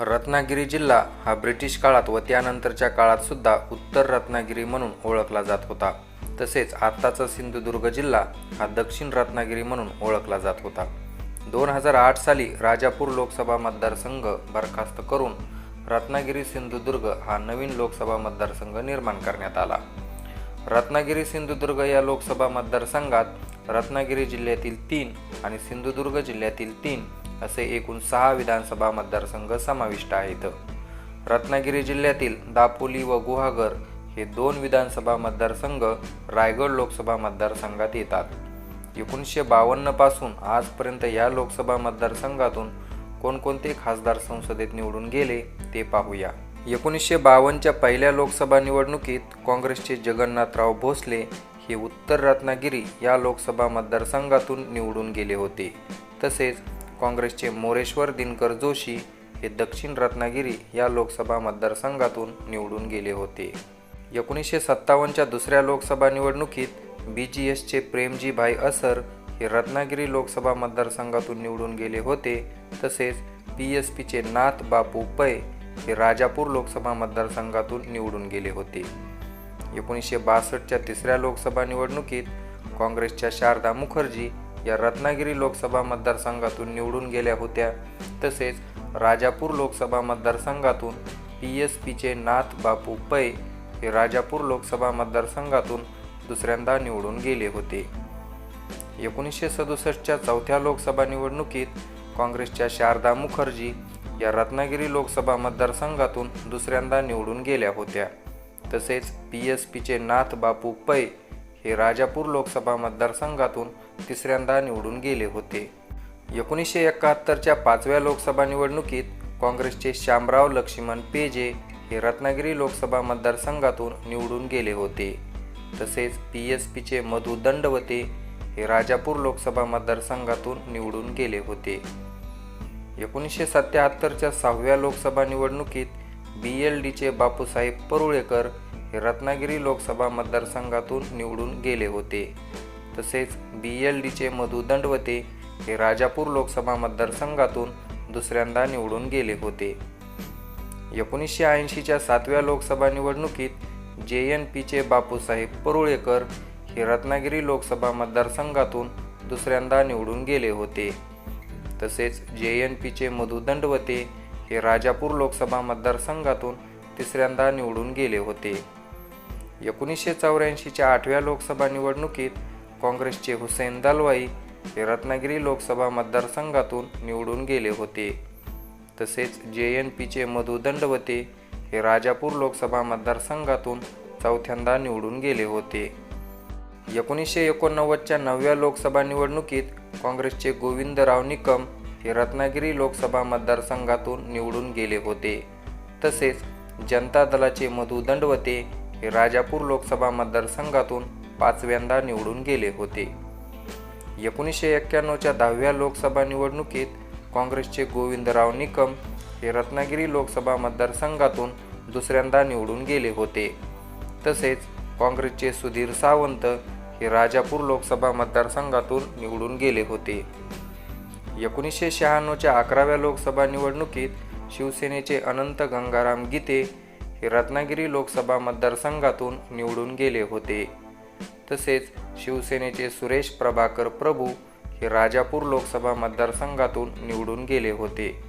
रत्नागिरी जिल्हा हा ब्रिटिश काळात व त्यानंतरच्या काळात सुद्धा उत्तर रत्नागिरी म्हणून ओळखला जात होता. तसेच आत्ताचा सिंधुदुर्ग जिल्हा हा दक्षिण रत्नागिरी म्हणून ओळखला जात होता. दोन हजार आठ साली राजापूर लोकसभा मतदारसंघ बरखास्त करून रत्नागिरी सिंधुदुर्ग हा नवीन लोकसभा मतदारसंघ निर्माण करण्यात आला. रत्नागिरी सिंधुदुर्ग या लोकसभा मतदारसंघात रत्नागिरी जिल्ह्यातील तीन आणि सिंधुदुर्ग जिल्ह्यातील तीन असे एकूण सहा विधानसभा मतदारसंघ समाविष्ट आहेत. रत्नागिरी जिल्ह्यातील दापोली व गुहागर हे दोन विधानसभा मतदारसंघ रायगड लोकसभा मतदारसंघात येतात. एकोणीसशे बावन्नपासून आजपर्यंत या लोकसभा मतदारसंघातून कोणकोणते खासदार संसदेत निवडून गेले ते पाहूया. एकोणीसशे बावन्नच्या पहिल्या लोकसभा निवडणुकीत काँग्रेसचे जगन्नाथराव भोसले हे उत्तर रत्नागिरी या लोकसभा मतदारसंघातून निवडून गेले होते. तसेच काँग्रेसचे मोरेश्वर दिनकर जोशी हे दक्षिण रत्नागिरी या लोकसभा मतदारसंघातून निवडून गेले होते. एकोणीसशे सत्तावन्नच्या दुसऱ्या लोकसभा निवडणुकीत बी जी एसचे प्रेमजी भाई असर हे रत्नागिरी लोकसभा मतदारसंघातून निवडून गेले होते. तसेच पी एस पीचे नाथ बापू पै हे राजापूर लोकसभा मतदारसंघातून निवडून गेले होते. एकोणीसशे बासष्टच्या तिसऱ्या लोकसभा निवडणुकीत काँग्रेसच्या शारदा मुखर्जी या रत्नागिरी लोकसभा मतदारसंघातून निवडून गेल्या होत्या. तसेच राजापूर लोकसभा मतदारसंघातून पी एस पीचे नाथ बापू पै हे राजापूर लोकसभा मतदारसंघातून दुसऱ्यांदा निवडून गेले होते. एकोणीसशे सदुसष्टच्या चौथ्या लोकसभा निवडणुकीत काँग्रेसच्या शारदा मुखर्जी या रत्नागिरी लोकसभा मतदारसंघातून दुसऱ्यांदा निवडून गेल्या होत्या. तसेच पी एस पीचे नाथ बापू पै हे राजापूर लोकसभा मतदारसंघातून तिसऱ्यांदा निवडून गेले होते. एकोणीसशे एकाहत्तरच्या पाचव्या लोकसभा निवडणुकीत काँग्रेसचे श्यामराव लक्ष्मण पेजे हे रत्नागिरी लोकसभा मतदारसंघातून निवडून गेले होते. तसेच पी एस पीचे मधु दंडवते हे राजापूर लोकसभा मतदारसंघातून निवडून गेले होते. एकोणीसशे सत्याहत्तरच्या सहाव्या लोकसभा निवडणुकीत बी एल डीचे बापूसाहेब परुळेकर हे रत्नागिरी लोकसभा मतदारसंघातून निवडून गेले होते. तसेच बी एल डीचे मधु दंडवते हे राजापूर लोकसभा मतदारसंघातून दुसऱ्यांदा निवडून गेले होते. एकोणीसशे ऐंशीच्या सातव्या लोकसभा निवडणुकीत जे एन पीचे बापूसाहेब परुळेकर हे रत्नागिरी लोकसभा मतदारसंघातून दुसऱ्यांदा निवडून गेले होते. तसेच जे एन पीचे मधु दंडवते हे राजापूर लोकसभा मतदारसंघातून तिसऱ्यांदा निवडून गेले होते. एकोणीसशे चौऱ्याऐंशीच्या आठव्या लोकसभा निवडणुकीत काँग्रेसचे हुसेन दलवाई हे रत्नागिरी लोकसभा मतदारसंघातून निवडून गेले होते. तसेच जे एन पीचे मधु दंडवते हे राजापूर लोकसभा मतदारसंघातून चौथ्यांदा निवडून गेले होते. एकोणीसशे एकोणनव्वदच्या नवव्या लोकसभा निवडणुकीत काँग्रेसचे गोविंदराव निकम हे रत्नागिरी लोकसभा मतदारसंघातून निवडून गेले होते. तसेच जनता दलाचे मधु दंडवते हे राजापूर लोकसभा मतदारसंघातून पाचव्यांदा निवडून गेले होते. एकोणीसशे एक्क्याण्णवच्या दहाव्या लोकसभा निवडणुकीत काँग्रेसचे गोविंदराव निकम हे रत्नागिरी लोकसभा मतदारसंघातून दुसऱ्यांदा निवडून गेले होते. तसेच काँग्रेसचे सुधीर सावंत हे राजापूर लोकसभा मतदारसंघातून निवडून गेले होते. एकोणीसशे शहाण्णवच्या अकराव्या लोकसभा निवडणुकीत शिवसेनेचे अनंत गंगाराम गीते हे रत्नागिरी लोकसभा मतदारसंघातून निवडून गेले होते. तसेच शिवसेनेचे सुरेश प्रभाकर प्रभू हे राजापूर लोकसभा मतदारसंघातून निवडून गेले होते.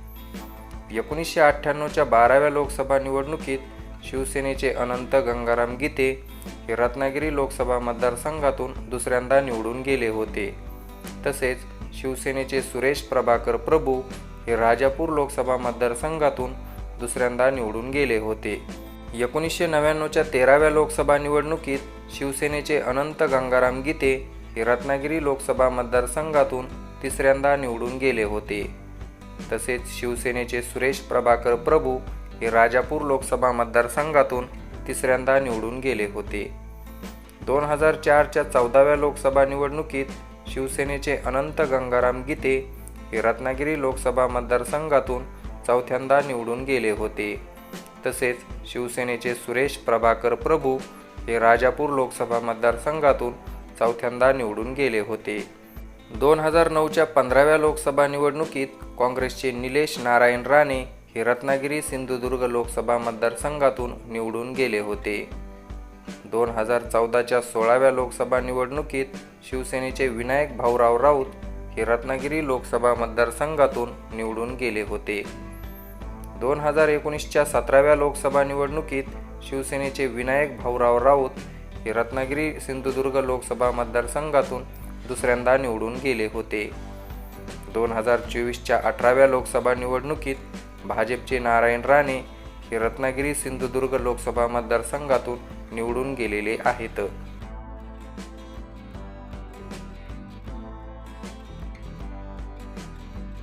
एकोणीसशे अठ्ठ्याण्णवच्या बाराव्या लोकसभा निवडणुकीत शिवसेनेचे अनंत गंगाराम गीते हे रत्नागिरी लोकसभा मतदारसंघातून दुसऱ्यांदा निवडून गेले होते. तसेच शिवसेनेचे सुरेश प्रभाकर प्रभू हे राजापूर लोकसभा मतदारसंघातून दुसऱ्यांदा निवडून गेले होते. एकोणीसशे नव्याण्णवच्या तेराव्या लोकसभा निवडणुकीत शिवसेनेचे अनंत गंगाराम गीते हे रत्नागिरी लोकसभा मतदारसंघातून तिसऱ्यांदा निवडून गेले होते. तसेच शिवसेनेचे सुरेश प्रभाकर प्रभू हे राजापूर लोकसभा मतदारसंघातून तिसऱ्यांदा निवडून गेले होते. दोन हजार चारच्या चौदाव्या लोकसभा निवडणुकीत शिवसेनेचे अनंत गंगाराम गीते हे रत्नागिरी लोकसभा मतदारसंघातून चौथ्यांदा निवडून गेले होते. तसेच शिवसेनेचे सुरेश प्रभाकर प्रभू हे राजापूर लोकसभा मतदारसंघातून चौथ्यांदा निवडून गेले होते. दोन हजार नऊच्या पंधराव्या लोकसभा निवडणुकीत काँग्रेसचे निलेश नारायण राणे हे रत्नागिरी सिंधुदुर्ग लोकसभा मतदारसंघातून निवडून गेले होते. दोन हजार चौदाच्या सोळाव्या लोकसभा निवडणुकीत शिवसेनेचे विनायक भाऊराव राऊत हे रत्नागिरी लोकसभा मतदारसंघातून निवडून गेले होते. दोन हजार एकोणीसच्या सतराव्या लोकसभा निवडणुकीत शिवसेनेचे विनायक भाऊराव राऊत हे रत्नागिरी सिंधुदुर्ग लोकसभा मतदारसंघातून दुसऱ्यांदा निवडून गेले होते. दोन हजार चोवीसच्या अठराव्या लोकसभा निवडणुकीत भाजपचे नारायण राणे हे रत्नागिरी सिंधुदुर्ग लोकसभा मतदारसंघातून निवडून गेलेले आहेत.